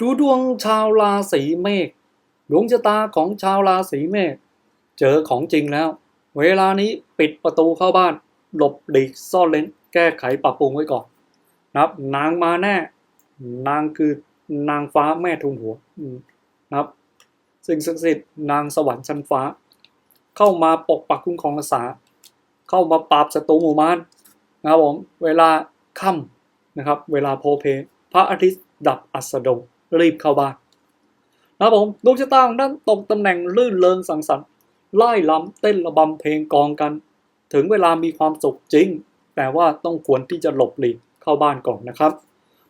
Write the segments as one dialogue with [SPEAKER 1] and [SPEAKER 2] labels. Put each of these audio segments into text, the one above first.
[SPEAKER 1] ดูดวงชาวราศีเมษดวงชะตาของชาวราศีเมษเจอของจริงแล้ว เวลานี้ปิดประตูเข้าบ้าน หลบหลีกซ่อนเลนแก้ไขปรับปรุงไว้ก่อนนะครับ นางมาแน่ นางคือนางฟ้าแม่ทุนหัวนะครับ สิ่งศักดิ์สิทธิ์นางสวรรค์ชั้นฟ้า เข้ามาปกปักคุ้มครองรักษา เข้ามาปราบศัตรูหมู่มารนะครับผมเวลาค่ำนะครับ เวลาโพเพพระอาทิตย์ดับอัสดง รีบเข้าบ้านนะครับผมดวงชะตาของท่านตกตำแหน่งลื่นเริงสังสรรค์ไล่ล้ำเต้นระบำเพลงกองกัน ถึงเวลามีความสุขจริง แต่ว่าต้องควรที่จะหลบหลีกเข้าบ้านก่อนนะครับ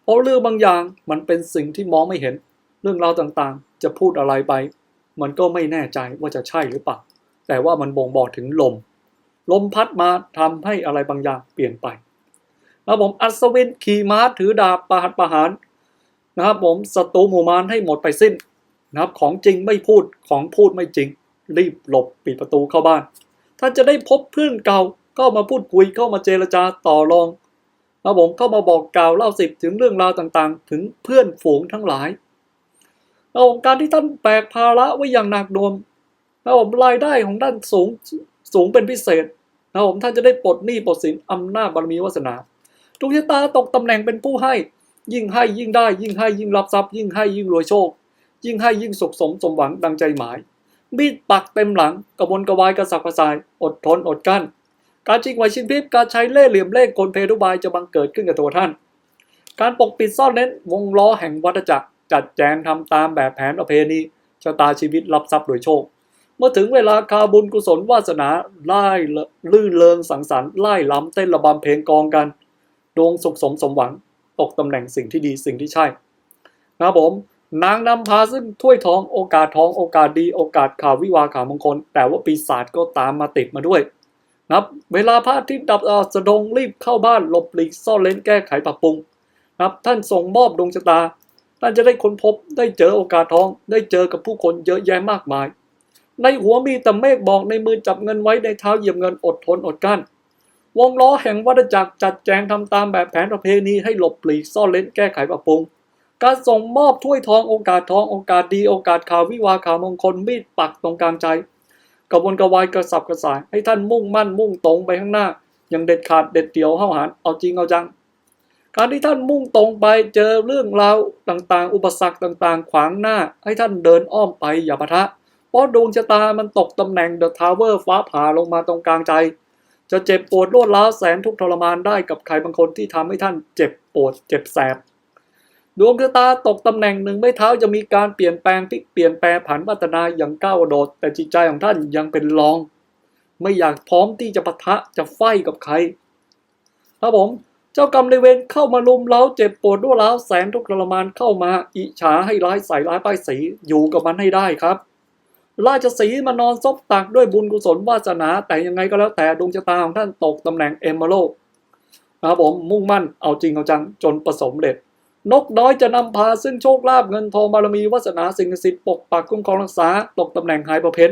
[SPEAKER 1] เพราะเรื่องบางอย่างมันเป็นสิ่งที่มองไม่เห็น เรื่องราวต่างๆ จะพูดอะไรไป มันก็ไม่แน่ใจว่าจะใช่หรือเปล่าแต่ว่ามันบ่งบอกถึงลม ลมพัดมาทำให้อะไรบางอย่างเปลี่ยนไปนะผมอัศวินขี่ม้าถือดาบประหัตประหาร นะครับผมศัตรูหมู่มารให้หมดไปสิ้นนะครับของจริงไม่พูดของพูดไม่จริง รีบหลบปิดประตูเข้าบ้าน ถ้าจะได้พบเพื่อนเก่าก็มาพูดคุยเข้ามาเจรจาต่อรองนะผมเข้ามาบอกกล่าวเล่าสิบถึงเรื่องราวต่างๆ ถึงเพื่อนฝูงทั้งหลายนะครับผมการที่ท่านแบกภาระไว้อย่างหนักหน่วงนะผมรายได้ของท่านสูงสูงเป็นพิเศษนะผมท่านจะได้ปลดหนี้ปลดสินอำนาจบารมีวาสนาดวงชะตาตกตำแหน่งเป็นผู้ให้ ยิ่งให้ยิ่งได้ ยิ่งให้ยิ่งรับทรัพย์ ยิ่งให้ยิ่งรวยโชค ยิ่งให้ยิ่งสุขสมสมหวังดังใจหมาย มีดปักเต็มหลังกระวนกระวายกระสับกระส่าย อดทนอดกั้น การจิงไหวชินพิบการใช้เล่ห์เหลี่ยมเล่ห์กลเพทุบายจะบังเกิดขึ้นกับตัวท่าน การปกปิดซ่อนเน้นวงล้อแห่งวัฏจักร จัดแจงทำตามแบบแผนประเพณีชะตาชีวิตรับทรัพย์โดยโชค เมื่อถึงเวลาคาบุญกุศลวาสนาไล่ลื่นเริงสังสรรค์ไล่ล้ำเต้นระบำเพลงกองกันดวงสุขสมสมหวัง ตกตำแหน่งสิ่งที่ดีสิ่งที่ใช่นะครับผมนางนำพาซึ่งถ้วยทองโอกาสทองโอกาสดีโอกาสข่าววิวาข่าวมงคล แต่ว่าปีศาจก็ตามมาติดมาด้วยนะครับเวลาพระอาทิตย์ดับอ่อสะดงรีบเข้าบ้านหลบหลีกซ่อนเลนแก้ไขปรับปรุงนะครับท่านส่งมอบดวงชะตา ท่านจะได้ค้นพบได้เจอโอกาสทอง ได้เจอกับผู้คนเยอะแยะมากมาย ในหัวมีแต่เมฆบอกในมือจับเงินไว้ในเท้าเหยียบเงินอดทนอดกั้น วงล้อแห่งวัฏจักรจัดแจงทำตามแบบแผนประเพณีให้หลบหลีกซ่อนเลนแก้ไขปรับปรุง การส่งมอบถ้วยทองโอกาสทองโอกาสดีโอกาสข่าววิวาข่าวมงคลมีดปักตรงกลางใจ กระวนกระวายกระสับกระส่ายให้ท่านมุ่งมั่นมุ่งตรงไปข้างหน้าอย่างเด็ดขาดเด็ดเดี่ยวห้าหาญเอาจริงเอาจัง การที่ท่านมุ่งตรงไปเจอเรื่องราวต่างๆ อุปสรรคต่างๆ ขวางหน้า ให้ท่านเดินอ้อมไปอย่าปะทะ เพราะดวงชะตามันตกตำแหน่งเดอะทาวเวอร์ฟ้าผ่าลงมาตรงกลางใจ จะเจ็บปวดรวดร้าวแสนทุกทรมานได้กับใครบางคนที่ทำให้ท่านเจ็บปวดเจ็บแสบดวงชะตาตกตำแหน่งหนึ่งไม่เท้าจะมีการเปลี่ยนแปลงพลิกเปลี่ยนแปลงผันพัฒนาอย่างก้าวโดด แต่จิตใจของท่านยังเป็นรอง ไม่อยากพร้อมที่จะปะทะจะไฟกับใครครับผมเจ้ากรรมในเวรเข้ามาลุมเล้าเจ็บปวดรวดร้าแสนทุกข์ทรมานเข้ามาอิจฉาให้ร้ายใส่ร้ายป้ายสีอยู่กับมันให้ได้ครับ ราชสีมานอนซบตักด้วยบุญกุศลวาสนา แต่ยังไงก็แล้วแต่ดวงชะตาของท่านตกตำแหน่งเอมเมโลนะครับผมมุ่งมั่นเอาจริงเอาจังจนประสมเร็จ นกน้อยจะนำพาซึ่งโชคลาภเงินทองบารมีวาสนาสิ่งศักดิ์สิทธิ์ปกปักคุ้มครองรักษาตกตำแหน่งหายประเพ้น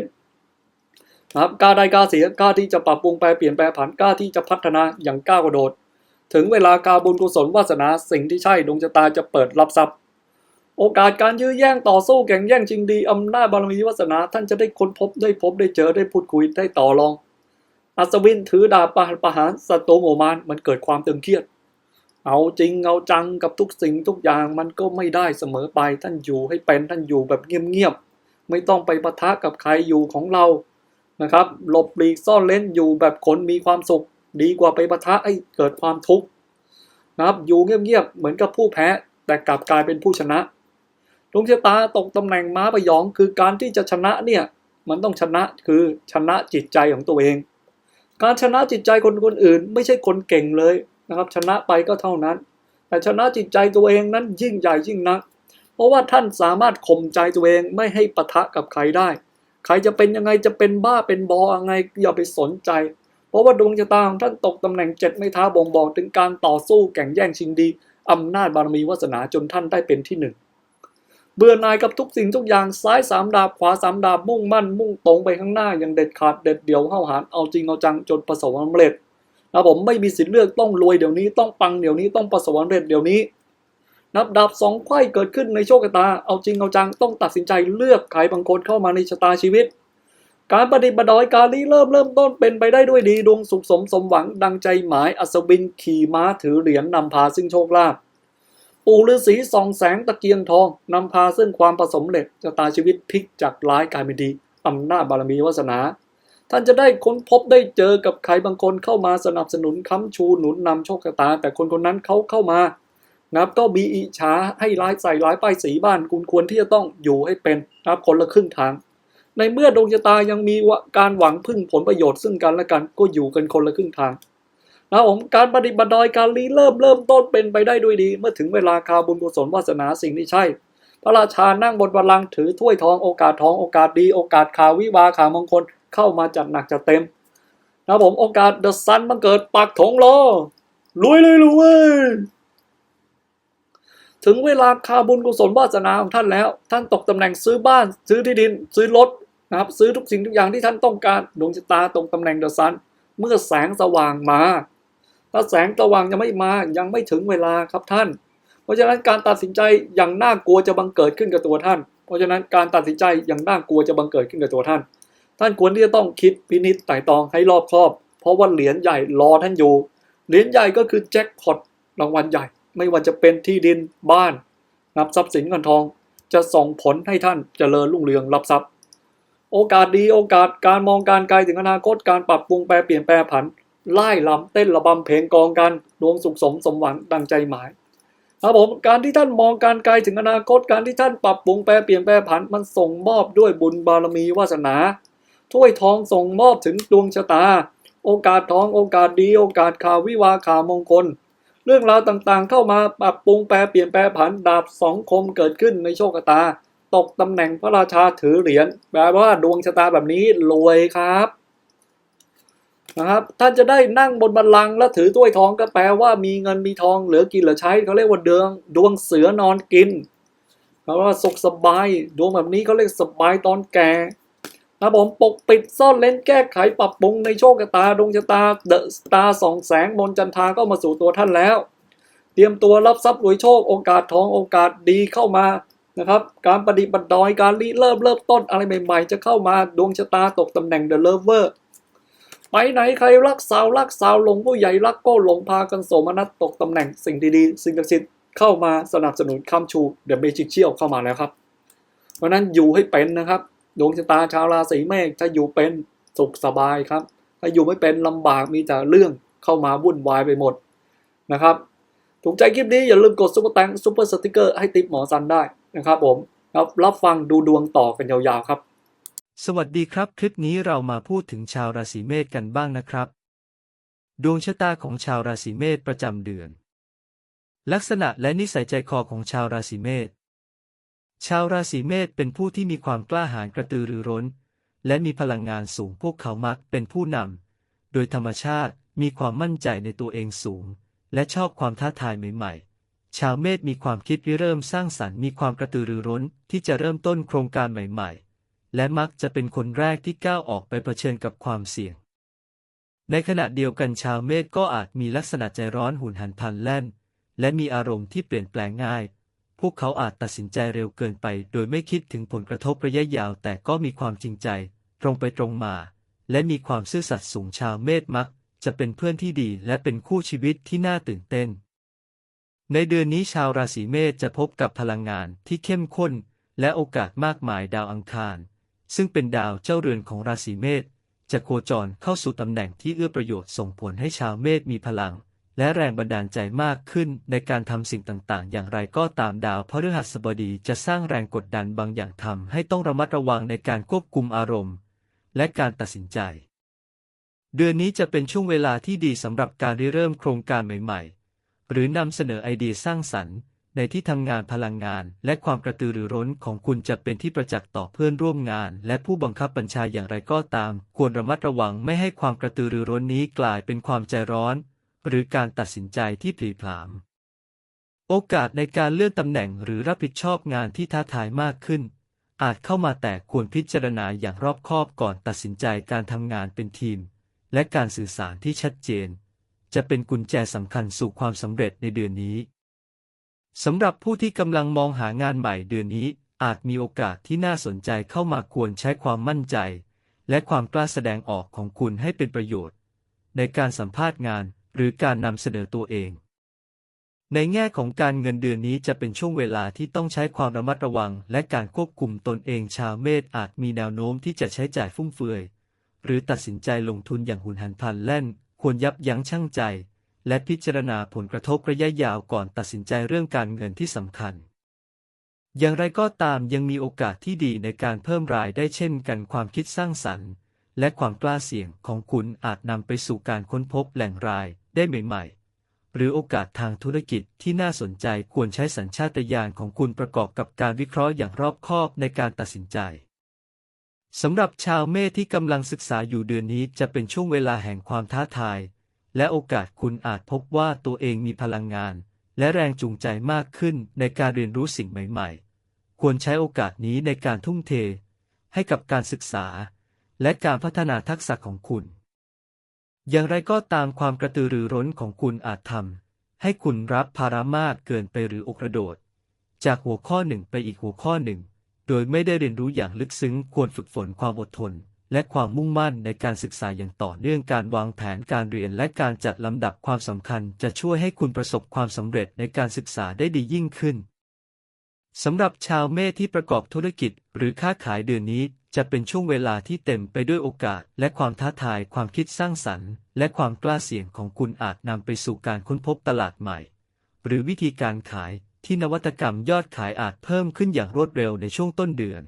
[SPEAKER 1] นะครับกล้าได้กล้าเสียกล้าที่จะปรับปรุงแปลเปลี่ยนแปลผันกล้าที่จะพัฒนาอย่างก้าวกระโดด ถึงเวลากาบุญกุศลวาสนาสิ่งที่ใช่ดวงชะตาจะเปิดรับทรัพย์ โอกาสการยื้อแย่งต่อสู้แข่งแย่งชิงดีอำนาจบารมีวาสนา ท่านจะได้ค้นพบได้พบได้เจอได้พูดคุยได้ต่อรอง อัศวินถือดาบประหารประหารศัตรูหมารมันเกิดความตึงเครียด เอาจริงเอาจังกับทุกสิ่งทุกอย่างมันก็ไม่ได้เสมอไปท่านอยู่ให้เป็นท่านอยู่แบบเงียบๆไม่ต้องไปปะทะกับใครอยู่ของเรานะครับหลบหลีกซ่อนเล่นอยู่แบบคนมีความสุข ดีกว่าไปปะทะให้เกิดความทุกข์นะครับอยู่เงียบๆเหมือนกับผู้แพ้ แต่กลับกลายเป็นผู้ชนะ ดวงชะตาตกตำแหน่งม้าประยองคือการที่จะชนะเนี่ยมันต้องชนะคือชนะจิตใจของตัวเอง การชนะจิตใจคนคนอื่น ไม่ใช่คนเก่งเลยนะครับ ชนะไปก็เท่านั้น แต่ชนะจิตใจตัวเองนั้นยิ่งใหญ่ยิ่งนัก เพราะว่าท่านสามารถข่มใจตัวเองไม่ให้ปะทะกับใครได้ ใครจะเป็นยังไงจะเป็นบ้าเป็นบอยังไงอย่าไปสนใจ เพราะว่าดวงชะตาของท่านตกตำแหน่งเจ็ดไม่ท้าบ่งบอกถึงการต่อสู้แข่งแย่งชิงดีอำนาจบารมีวาสนาจนท่านได้เป็นที่หนึ่ง เบื่อหน่ายกับทุกสิ่งทุกอย่างซ้ายสามดาบขวาสามดาบมุ่งมั่น มุ่งตรงไปข้างหน้าอย่างเด็ดขาดเด็ดเดี่ยวห้าหาญเอาจริงเอาจังจนประสบความสำเร็จนะผมไม่มีสิทธิ์เลือกต้องรวยเดี๋ยวนี้ต้องปังเดี๋ยวนี้ต้องประสบความสำเร็จเดี๋ยวนี้ นับดาบสองไขว้เกิดขึ้นในโชคชะตา เอาจริงเอาจังต้องตัดสินใจเลือกใครบางคนเข้ามาในชะตาชีวิต การปฏิบัติดอยการนี้เริ่มเริ่มต้นเป็นไปได้ด้วยดีดวงสุขสมสมหวังดังใจหมายอัศวินขี่ม้าถือเหรียญนำพาซึ่งโชคลาภ ปู่ฤาษีส่องแสงตะเกียงทองนำพาซึ่งความประสมเร็จชะตาชีวิตพลิกจากร้ายกลายเป็นดีอำนาจบารมีวาสนา ท่านจะได้ค้นพบได้เจอกับใครบางคนเข้ามาสนับสนุนค้ำชูหนุนนำโชคชะตา แต่คนคนนั้นเขาเข้ามานะครับก็มีอิจฉาให้ร้ายใส่ร้ายป้ายสีบ้านคุณควรที่จะต้องอยู่ให้เป็นนะครับคนละครึ่งทาง ในเมื่อดวงชะตายังมีการหวังพึ่งผลประโยชน์ซึ่งกันและกันก็อยู่กันคนละครึ่งทาง นะผมการปฏิบัติดอยการลีเริ่มเริ่มต้นเป็นไปได้ด้วยดี เมื่อถึงเวลาคาบุญกุศลวาสนาสิ่งที่ใช่ พระราชานั่งบนบัลลังก์ถือถ้วยทองโอกาสทองโอกาสดีโอกาสข่าววิวาข่าวมงคลเข้ามาจัดหนักจัดเต็มนะผมโอกาสเดอะซันมันเกิดปักถงรอรวยเลยรวยถึงเวลาคาบุญกุศลวาสนาของท่านแล้ว ท่านตกตำแหน่งซื้อบ้าน ซื้อที่ดิน ซื้อรถนะครับ ซื้อทุกสิ่งทุกอย่างที่ท่านต้องการดวงชะตาตรงตำแหน่งเดอะซันเมื่อแสงสว่างมา ถ้าแสงสว่างยังไม่มายังไม่ถึงเวลาครับท่าน เพราะฉะนั้นการตัดสินใจอย่างน่ากลัวจะบังเกิดขึ้นกับตัวท่าน เพราะฉะนั้นการตัดสินใจอย่างน่ากลัวจะบังเกิดขึ้นกับตัวท่าน ท่านควรที่จะต้องคิดพินิจไต่ตองให้รอบคอบ เพราะว่าเหรียญใหญ่รอท่านอยู่ เหรียญใหญ่ก็คือแจ็คพอตรางวัลใหญ่ ไม่ว่าจะเป็นที่ดินบ้านนับทรัพย์สินเงินทอง จะส่งผลให้ท่านเจริญรุ่งเรืองรับทรัพย์ โอกาสดีโอกาสการมองการไกลถึงอนาคตการปรับปรุงแปรเปลี่ยนแปรผัน ไล่ลำเต้นระบำเพลงกองกันดวงสุขสมสมหวังดังใจหมายครับผมการที่ท่านมองการไกลถึงอนาคตการที่ท่านปรับปรุงแปรเปลี่ยนแปรผันมันส่งมอบด้วยบุญบารมีวาสนาถ้วยทองส่งมอบถึงดวงชะตา โอกาสทองโอกาสดี โอกาสข่าววิวาข่าวมงคล เรื่องราวต่างๆ เข้ามาปรับปรุงแปรเปลี่ยนแปรผันดาบสองคมเกิดขึ้นในโชคตา ตกตำแหน่งพระราชาถือเหรียญแปลว่าดวงชะตาแบบนี้รวยครับ นะครับท่านจะได้นั่งบนบัลลังก์และถือถ้วยทองก็แปลว่ามีเงินมีทองเหลือกินเหลือใช้เขาเรียกว่าเดืองดวงเสือนอนกินเพราะว่าสุขสบายดวงแบบนี้เขาเรียกสบายตอนแก่นะผมปกปิดซ่อนเล้นแก้ไขปรับปรุงในโชคชะตาดวงชะตาเดอะสตาร์สองแสงบนจันทาก็มาสู่ตัวท่านแล้ว เตรียมตัวรับทรัพย์รวยโชคโอกาสทองโอกาสดีเข้ามานะครับ การปฏิบัติดอยการรีเริ่มเริ่มต้นอะไรใหม่ ๆ จะเข้ามาดวงชะตาตกตำแหน่งเดอะเลเวอร์ ไปไหนใครรักสาวรักสาวหลงผู้ใหญ่รักก็หลงพากันโสมนัสตกตำแหน่งสิ่งดีๆ สิ่งศักดิ์สิทธิ์เข้ามาสนับสนุนคำชูเดอะเมจิกเชียลเข้ามาแล้วครับ เพราะนั้นอยู่ให้เป็นนะครับดวงชะตาชาวราศีเมษถ้าอยู่เป็นสุขสบายครับ ถ้าอยู่ไม่เป็นลำบากมีแต่เรื่องเข้ามาวุ่นวายไปหมดนะครับถูกใจคลิปนี้อย่าลืมกดซุปเปอร์แตงซุปเปอร์สติกเกอร์ให้ติปหมอซันได้นะครับผมครับรับฟังดูดวงต่อกันยาวๆครับ
[SPEAKER 2] สวัสดีครับ คลิปนี้เรามาพูดถึงชาวราศีเมษกันบ้างนะครับ ดวงชะตาของชาวราศีเมษประจำเดือน ลักษณะและนิสัยใจคอของชาวราศีเมษชาวราศีเมษเป็นผู้ที่มีความกล้าหาญกระตือรือร้น และมีพลังงานสูงพวกเขามักเป็นผู้นำโดยธรรมชาติมีความมั่นใจในตัวเองสูง และชอบความท้าทายใหม่ๆชาวเมษมีความคิดริเริ่มสร้างสรรค์มีความกระตือรือร้นที่จะเริ่มต้นโครงการใหม่ๆ และมักจะเป็นคนแรกที่ก้าวออกไปเผชิญกับความเสี่ยง ในขณะเดียวกันชาวเมษก็อาจมีลักษณะใจร้อนหุนหันพลันแล่น และมีอารมณ์ที่เปลี่ยนแปลงง่าย พวกเขาอาจตัดสินใจเร็วเกินไป โดยไม่คิดถึงผลกระทบระยะยาว แต่ก็มีความจริงใจ ตรงไปตรงมา และมีความซื่อสัตย์สูงชาวเมษมัก จะเป็นเพื่อนที่ดี และเป็นคู่ชีวิตที่น่าตื่นเต้น ในเดือนนี้ชาวราศีเมษจะพบกับพลังงานที่เข้มข้น และโอกาสมากมายดาวอังคาร ซึ่งเป็นดาวเจ้าเรือนของราศีเมษจะโคจรเข้าสู่ตำแหน่งที่เอื้อประโยชน์ส่งผลให้ชาวเมษมีพลัง และแรงบันดาลใจมากขึ้นในการทำสิ่งต่างๆ อย่างไรก็ตามดาวพฤหัสบดีจะสร้างแรงกดดันบางอย่างทำให้ต้องระมัดระวังในการควบคุมอารมณ์ และการตัดสินใจ เดือนนี้จะเป็นช่วงเวลาที่ดีสำหรับการริเริ่มโครงการใหม่ ๆ หรือนำเสนอไอเดียสร้างสรรค์ ในที่ทำงานพลังงาน และความกระตือรือร้นของคุณจะเป็นที่ประจักษ์ต่อเพื่อนร่วมงาน และผู้บังคับบัญชาอย่างไรก็ตาม ควรระมัดระวังไม่ให้ความกระตือรือร้นนี้กลายเป็นความใจร้อน หรือการตัดสินใจที่ผลีผลาม โอกาสในการเลื่อนตำแหน่งหรือรับผิดชอบงานที่ท้าทายมากขึ้น อาจเข้ามาแต่ควรพิจารณาอย่างรอบคอบก่อนตัดสินใจการทำงานเป็นทีม และการสื่อสารที่ชัดเจน จะเป็นกุญแจสำคัญสู่ความสำเร็จในเดือนนี้ สำหรับผู้ที่กำลังมองหางานใหม่เดือนนี้ อาจมีโอกาสที่น่าสนใจเข้ามาควรใช้ความมั่นใจ และความกล้าแสดงออกของคุณให้เป็นประโยชน์ ในการสัมภาษณ์งานหรือการนำเสนอตัวเอง ในแง่ของการเงินเดือนนี้จะเป็นช่วงเวลาที่ต้องใช้ความระมัดระวัง และการควบคุมตนเองชาวเมษอาจมีแนวโน้มที่จะใช้จ่ายฟุ่มเฟือย หรือตัดสินใจลงทุนอย่างหุนหันพลันแล่น ควรยับยั้งชั่งใจ และพิจารณาผลกระทบระยะยาวก่อนตัดสินใจเรื่องการเงินที่สำคัญ อย่างไรก็ตามยังมีโอกาสที่ดีในการเพิ่มรายได้เช่นกันความคิดสร้างสรรค์ และความกล้าเสี่ยงของคุณอาจนำไปสู่การค้นพบแหล่งรายได้ใหม่ ๆ หรือโอกาสทางธุรกิจที่น่าสนใจควรใช้สัญชาตญาณของคุณประกอบกับการวิเคราะห์อย่างรอบคอบในการตัดสินใจสำหรับชาวเมษที่กำลังศึกษาอยู่เดือนนี้จะเป็นช่วงเวลาแห่งความท้าทาย และโอกาสคุณอาจพบว่าตัวเองมีพลังงาน และแรงจูงใจมากขึ้นในการเรียนรู้สิ่งใหม่ ๆ ควรใช้โอกาสนี้ในการทุ่มเท ให้กับการศึกษา และการพัฒนาทักษะของคุณ อย่างไรก็ตามความกระตือรือร้นของคุณอาจทำให้คุณรับภาระมากเกินไปหรืออกระโดด จากหัวข้อหนึ่งไปอีกหัวข้อหนึ่ง โดยไม่ได้เรียนรู้อย่างลึกซึ้งควรฝึกฝนความอดทน และความมุ่งมั่นในการศึกษาอย่างต่อเนื่องการวางแผนการเรียนและการจัดลำดับความสำคัญจะช่วยให้คุณประสบความสำเร็จในการศึกษาได้ดียิ่งขึ้นสำหรับชาวเมษที่ประกอบธุรกิจ หรือค้าขายเดือนนี้ จะเป็นช่วงเวลาที่เต็มไปด้วยโอกาส และความท้าทาย ความคิดสร้างสรรค์ และความกล้าเสี่ยงของคุณอาจนำไปสู่การค้นพบตลาดใหม่ หรือวิธีการขายที่นวัตกรรมยอดขายอาจเพิ่มขึ้นอย่างรวดเร็วในช่วงต้นเดือน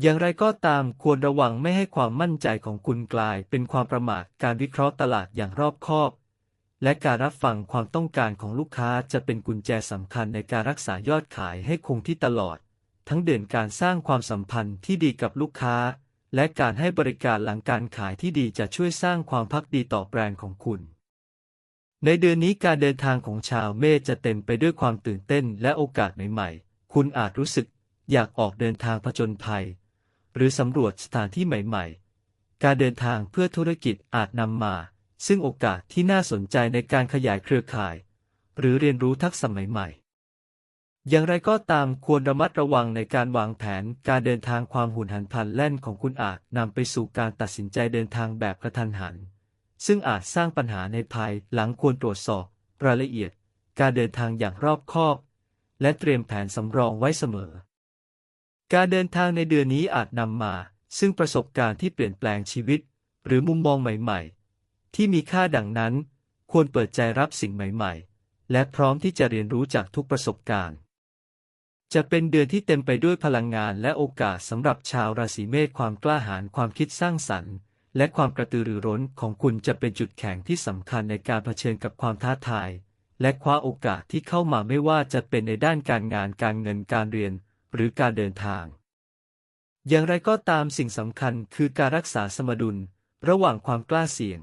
[SPEAKER 2] อย่างไรก็ตามควรระวังไม่ให้ความมั่นใจของคุณกลายเป็นความประมาทการวิเคราะห์ตลาดอย่างรอบคอบ และการรับฟังความต้องการของลูกค้าจะเป็นกุญแจสำคัญในการรักษายอดขายให้คงที่ตลอด ทั้งเดือนการสร้างความสัมพันธ์ที่ดีกับลูกค้า และการให้บริการหลังการขายที่ดีจะช่วยสร้างความพักดีต่อแบรนด์ของคุณ ในเดือนนี้การเดินทางของชาวเมษจะเต็มไปด้วยความตื่นเต้นและโอกาสใหม่ๆ คุณอาจรู้สึกอยากออกเดินทางผจญภัย หรือสำรวจสถานที่ใหม่ๆ การเดินทางเพื่อธุรกิจอาจนำมา ซึ่งโอกาสที่น่าสนใจในการขยายเครือข่าย หรือเรียนรู้ทักษะใหม่ๆ อย่างไรก็ตามควรระมัดระวังในการวางแผนการเดินทางความหุนหันพลันแล่นของคุณอาจนำไปสู่การตัดสินใจเดินทางแบบกระทันหัน ซึ่งอาจสร้างปัญหาในภายหลังควรตรวจสอบรายละเอียด การเดินทางอย่างรอบคอบ และเตรียมแผนสำรองไว้เสมอ การเดินทางในเดือนนี้อาจนำมา ซึ่งประสบการณ์ที่เปลี่ยนแปลงชีวิต หรือมุมมองใหม่ ๆ ที่มีค่าดังนั้น ควรเปิดใจรับสิ่งใหม่ ๆ และพร้อมที่จะเรียนรู้จากทุกประสบการณ์ จะเป็นเดือนที่เต็มไปด้วยพลังงานและโอกาสสำหรับชาวราศีเมษความกล้าหาญความคิดสร้างสรรค์ และความกระตือรือร้นของคุณจะเป็นจุดแข็งที่สำคัญในการเผชิญกับความท้าทาย และคว้าโอกาสที่เข้ามาไม่ว่าจะเป็นในด้านการงานการเงินการเรียน หรือการเดินทาง อย่างไรก็ตามสิ่งสำคัญคือการรักษาสมดุล ระหว่างความกล้าเสี่ยง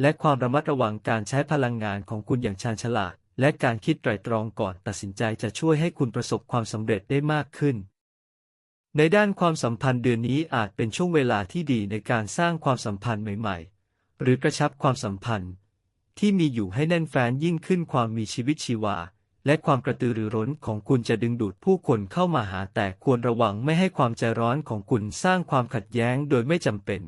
[SPEAKER 2] และความระมัดระวังการใช้พลังงานของคุณอย่างชาญฉลาด และการคิดไตร่ตรองก่อนตัดสินใจจะช่วยให้คุณประสบความสำเร็จได้มากขึ้น ในด้านความสัมพันธ์เดือนนี้อาจเป็นช่วงเวลาที่ดีในการสร้างความสัมพันธ์ใหม่ ๆ หรือกระชับความสัมพันธ์ ที่มีอยู่ให้แน่นแฟ้นยิ่งขึ้นความมีชีวิตชีวา และความกระตือรือร้นของคุณจะดึงดูดผู้คนเข้ามาหาแต่ควรระวังไม่ให้ความใจร้อนของคุณสร้างความขัดแย้งโดยไม่จำเป็น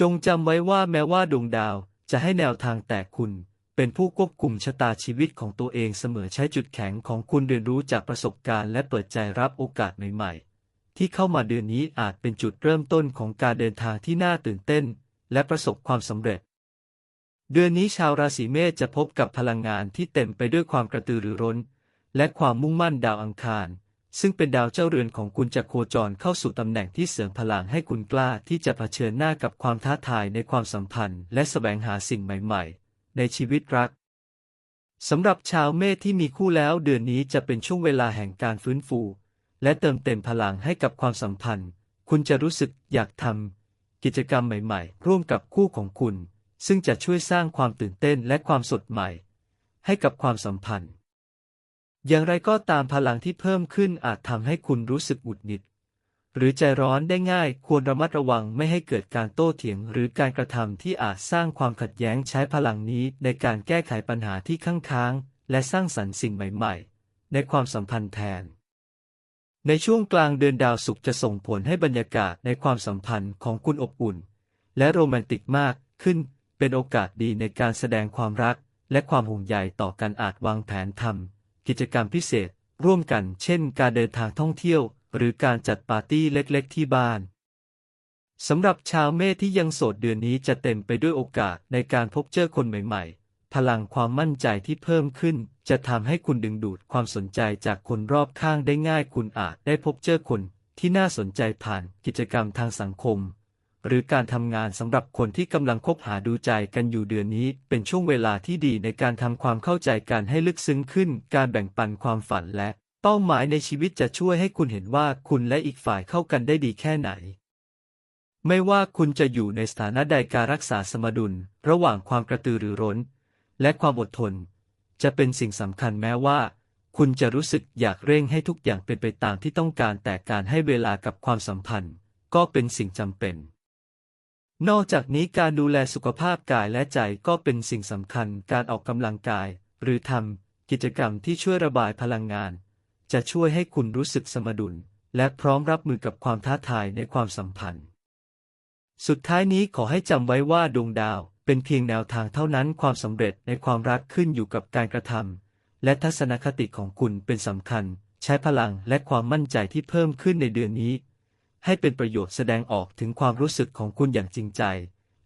[SPEAKER 2] จงจำไว้ว่าแม้ว่าดวงดาวจะให้แนวทางแต่คุณเป็นผู้ควบคุมชะตาชีวิตของตัวเองเสมอใช้จุดแข็งของคุณเรียนรู้จากประสบการณ์และเปิดใจรับโอกาสใหม่ๆ ที่เข้ามาเดือนนี้อาจเป็นจุดเริ่มต้นของการเดินทางที่น่าตื่นเต้น และประสบความสำเร็จ เดือนนี้ชาวราศีเมษจะพบกับพลังงานที่เต็มไปด้วยความกระตือรือร้น และความมุ่งมั่นดาวอังคาร ซึ่งเป็นดาวเจ้าเรือนของคุณจะโคจรเข้าสู่ตำแหน่งที่เสริมพลังให้คุณกล้าที่จะเผชิญหน้ากับความท้าทายในความสัมพันธ์ และแสวงหาสิ่งใหม่ ๆ ในชีวิตรักสำหรับชาวเมษที่มีคู่แล้วเดือนนี้จะเป็นช่วงเวลาแห่งการฟื้นฟู และเติมเต็มพลังให้กับความสัมพันธ์ คุณจะรู้สึกอยากทำกิจกรรมใหม่ ๆ ร่วมกับคู่ของคุณ ซึ่งจะช่วยสร้างความตื่นเต้นและความสดใหม่ ให้กับความสัมพันธ์ อย่างไรก็ตามพลังที่เพิ่มขึ้นอาจทำให้คุณรู้สึกหงุดหงิด หรือใจร้อนได้ง่ายควรระมัดระวังไม่ให้เกิดการโต้เถียง หรือการกระทำที่อาจสร้างความขัดแย้งใช้พลังนี้ในการแก้ไขปัญหาที่ค้างค้าง และสร้างสรรค์สิ่งใหม่ ๆ ในความสัมพันธ์แทนในช่วงกลางเดือนดาวศุกร์จะส่งผลให้บรรยากาศในความสัมพันธ์ของคุณอบอุ่น และโรแมนติกมากขึ้น เป็นโอกาสดีในการแสดงความรัก และความห่วงใยต่อกันอาจวางแผนทำกิจกรรมพิเศษ ร่วมกัน เช่น การเดินทางท่องเที่ยว หรือการจัดปาร์ตี้เล็กๆ ที่บ้านสำหรับชาวเมษที่ยังโสดเดือนนี้จะเต็มไปด้วยโอกาสในการพบเจอคนใหม่ ๆ พลังความมั่นใจที่เพิ่มขึ้น จะทำให้คุณดึงดูดความสนใจจากคนรอบข้างได้ง่าย คุณอาจได้พบเจอคนที่น่าสนใจผ่านกิจกรรมทางสังคม หรือการทำงานสำหรับคนที่กำลังคบหาดูใจกันอยู่เดือนนี้ เป็นช่วงเวลาที่ดีในการทำความเข้าใจกันให้ลึกซึ้งขึ้น การแบ่งปันความฝันและ เป้าหมายในชีวิตจะช่วยให้คุณเห็นว่าคุณและอีกฝ่ายเข้ากันได้ดีแค่ไหน ไม่ว่าคุณจะอยู่ในสถานะใดการรักษาสมดุล ระหว่างความกระตือรือร้น และความอดทน จะเป็นสิ่งสำคัญแม้ว่าคุณจะรู้สึกอยากเร่งให้ทุกอย่างเป็นไปตามที่ต้องการแต่การให้เวลากับความสัมพันธ์ ก็เป็นสิ่งจำเป็น นอกจากนี้การดูแลสุขภาพกายและใจก็เป็นสิ่งสำคัญการออกกำลังกาย หรือทำกิจกรรมที่ช่วยระบายพลังงาน จะช่วยให้คุณรู้สึกสมดุล และพร้อมรับมือกับความท้าทายในความสัมพันธ์ สุดท้ายนี้ขอให้จำไว้ว่าดวงดาวเป็นเพียงแนวทางเท่านั้นความสำเร็จในความรักขึ้นอยู่กับการกระทำและทัศนคติของคุณเป็นสำคัญ ใช้พลังและความมั่นใจที่เพิ่มขึ้นในเดือนนี้ ให้เป็นประโยชน์แสดงออกถึงความรู้สึกของคุณอย่างจริงใจ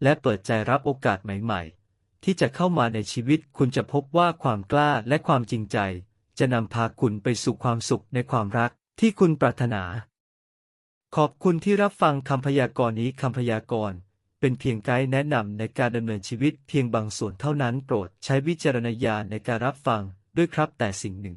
[SPEAKER 2] และเปิดใจรับโอกาสใหม่ๆ ที่จะเข้ามาในชีวิตคุณจะพบว่าความกล้าและความจริงใจ จะนำพาคุณไปสู่ความสุขในความรักที่คุณปรารถนา ขอบคุณที่รับฟังคำพยากรณ์นี้คำพยากรณ์เป็นเพียงไกด์แนะนำในการดำเนินชีวิตเพียงบางส่วนเท่านั้นโปรดใช้วิจารณญาณในการรับฟังด้วยครับแต่สิ่งหนึ่ง